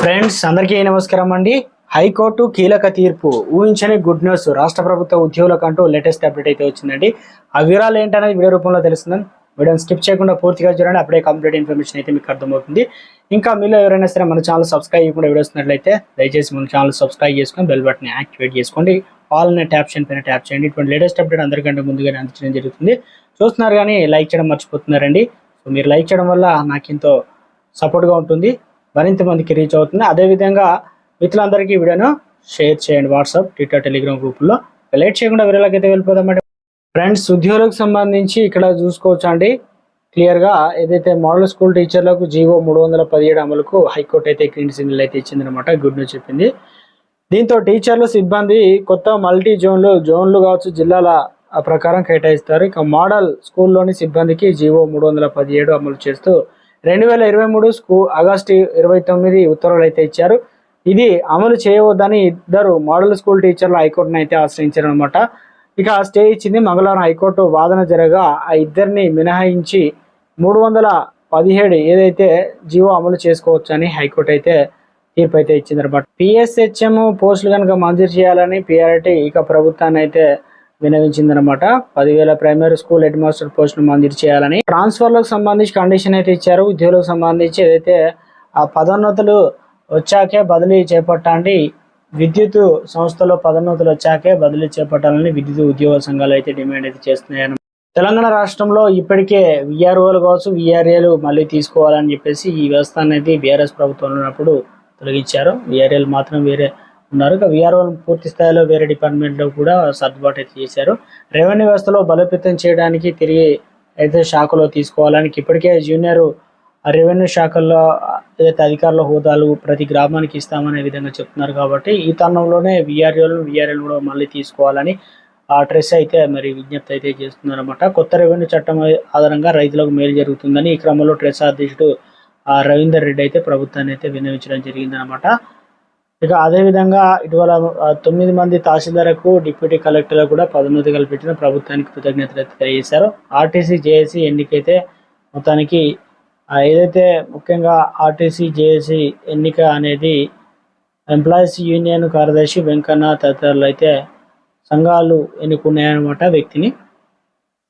Friends అందరికీ నమస్కారం అండి. హైకోర్టు కీలక తీర్పు ఊహించని గుడ్ న్యూస్. రాష్ట్ర ప్రభుత్వ ఉద్యోగులకంటూ లేటెస్ట్ అప్డేట్ అయితే వచ్చిందండి. ఆ వివరాలు ఏంటనేది వీడియో రూపంలో తెలుస్తుందని వీడియోని స్కిప్ చేయకుండా పూర్తిగా చూడండి. అప్పుడే కంప్లీట్ ఇన్ఫర్మేషన్ అయితే మీకు అర్థమవుతుంది. ఇంకా మీలో ఎవరైనా సరే మన ఛానల్ సబ్స్క్రైబ్ చేయకుండా వీడియోస్తున్నట్లయితే దయచేసి మన ఛానల్ సబ్స్క్రైబ్ చేసుకొని బెల్ బటన్ యాక్టివేట్ చేసుకోండి. ఆల్ అనే ట్యాప్ చేయని పైన ట్యాప్ చేయండి. ఇటువంటి లేటెస్ట్ అప్డేట్ అందరికంటే ముందుగానే అందించడం జరుగుతుంది. చూస్తున్నారు కానీ లైక్ చేయడం మర్చిపోతున్నారండి. సో మీరు లైక్ చేయడం వల్ల నాకు ఎంతో సపోర్ట్గా ఉంటుంది. మరింత మందికి రీచ్ అవుతుంది. అదేవిధంగా మిత్రులందరికీ వీడియోను షేర్ చేయండి. వాట్సాప్ ట్విట్టర్ టెలిగ్రామ్ గ్రూపుల్లో. లేట్ చేయకుండా వీడియోలోకి అయితే వెళ్ళిపోదామంటే ఫ్రెండ్స్ ఉద్యోగులకు సంబంధించి ఇక్కడ చూసుకోవచ్చు అండి. క్లియర్గా ఏదైతే మోడల్ స్కూల్ టీచర్లకు జీవో మూడు వందల పదిహేడు అమలుకు హైకోర్టు అయితే క్రీన్ సిగ్నల్ అయితే ఇచ్చిందనమాట గుడ్ న్యూస్ చెప్పింది. దీంతో టీచర్లు సిబ్బంది కొత్త మల్టీ జోన్లు జోన్లు కావచ్చు జిల్లాల ప్రకారం కేటాయిస్తారు. ఇక మోడల్ స్కూల్లోని సిబ్బందికి జీవో మూడు వందల పదిహేడు అమలు చేస్తూ రెండు వేల ఇరవై మూడు స్కూ ఆగస్టు ఇరవై తొమ్మిది ఉత్తర్వులు అయితే ఇచ్చారు. ఇది అమలు చేయవద్దని ఇద్దరు మోడల్ స్కూల్ టీచర్లు హైకోర్టును అయితే ఆశ్రయించారు అనమాట ఇక స్టే ఇచ్చింది మంగళవారం హైకోర్టు వాదన జరగా ఆ ఇద్దరిని మినహాయించి మూడు వందల పదిహేడు ఏదైతే జీవో అమలు చేసుకోవచ్చు అని హైకోర్టు అయితే తీర్పు అయితే ఇచ్చింది అనమాట పిఎస్హెచ్ఎం పోస్టులు కనుక మంజూరు చేయాలని పిఆర్టీ ఇక ప్రభుత్వాన్ని అయితే వినవించిందనమాట పదివేల ప్రైమరీ స్కూల్ హెడ్ మాస్టర్ పోస్టును మంజూరు చేయాలని ట్రాన్స్ఫర్లకు సంబంధించి కండిషన్ అయితే ఇచ్చారు. ఉద్యోగులకు సంబంధించి ఏదైతే ఆ పదోన్నతులు వచ్చాకే బదిలీ చేపట్టండి. విద్యుత్ సంస్థలో పదోన్నతులు వచ్చాకే బదిలీ చేపట్టాలని విద్యుత్ ఉద్యోగ సంఘాలు అయితే డిమాండ్ అయితే చేస్తున్నాయని తెలంగాణ రాష్ట్రంలో ఇప్పటికే విఆర్ఓలు కావచ్చు విఆర్ఏలు మళ్ళీ తీసుకోవాలని చెప్పేసి ఈ వ్యవస్థ అనేది బీఆర్ఎస్ ప్రభుత్వంలో ఉన్నప్పుడు తొలగించారు. విఆర్ఏలు మాత్రం వేరే ఉన్నారు ఇక విఆర్ఓలు పూర్తి స్థాయిలో వేరే డిపార్ట్మెంట్లో కూడా సర్దుబాటు అయితే చేశారు. రెవెన్యూ వ్యవస్థలో బలోపేతం చేయడానికి తిరిగి అయితే శాఖలో తీసుకోవాలని ఇప్పటికే జూనియర్ రెవెన్యూ శాఖల్లో ఏదైతే అధికారుల హోదాలు ప్రతి గ్రామానికి ఇస్తామనే విధంగా చెప్తున్నారు కాబట్టి ఈ తరుణంలోనే విఆర్ఓలు విఆర్ఎల్ కూడా మళ్ళీ తీసుకోవాలని ఆ ట్రెస్ అయితే మరి విజ్ఞప్తి అయితే చేస్తున్నారన్నమాట. కొత్త రెవెన్యూ చట్టం ఆధారంగా రైతులకు మేలు జరుగుతుందని ఈ క్రమంలో ట్రెస్ అధ్యక్షుడు రవీందర్ రెడ్డి అయితే ప్రభుత్వాన్ని అయితే విన్నవించడం జరిగిందనమాట ఇక అదేవిధంగా ఇటీవల తొమ్మిది మంది తహసీల్దార్లకు డిప్యూటీ కలెక్టర్లకు కూడా పదోన్నతి కల్పించిన ప్రభుత్వానికి కృతజ్ఞతలు తెలియజేశారు. ఆర్టీసీ జేఏసీ ఎన్నికైతే మొత్తానికి ఏదైతే ముఖ్యంగా ఆర్టీసీ జేఏసీ ఎన్నిక అనేది ఎంప్లాయీస్ యూనియన్ కార్యదర్శి వెంకన్న తదితరులు అయితే సంఘాలు ఎన్నుకున్నాయన్నమాట వ్యక్తిని.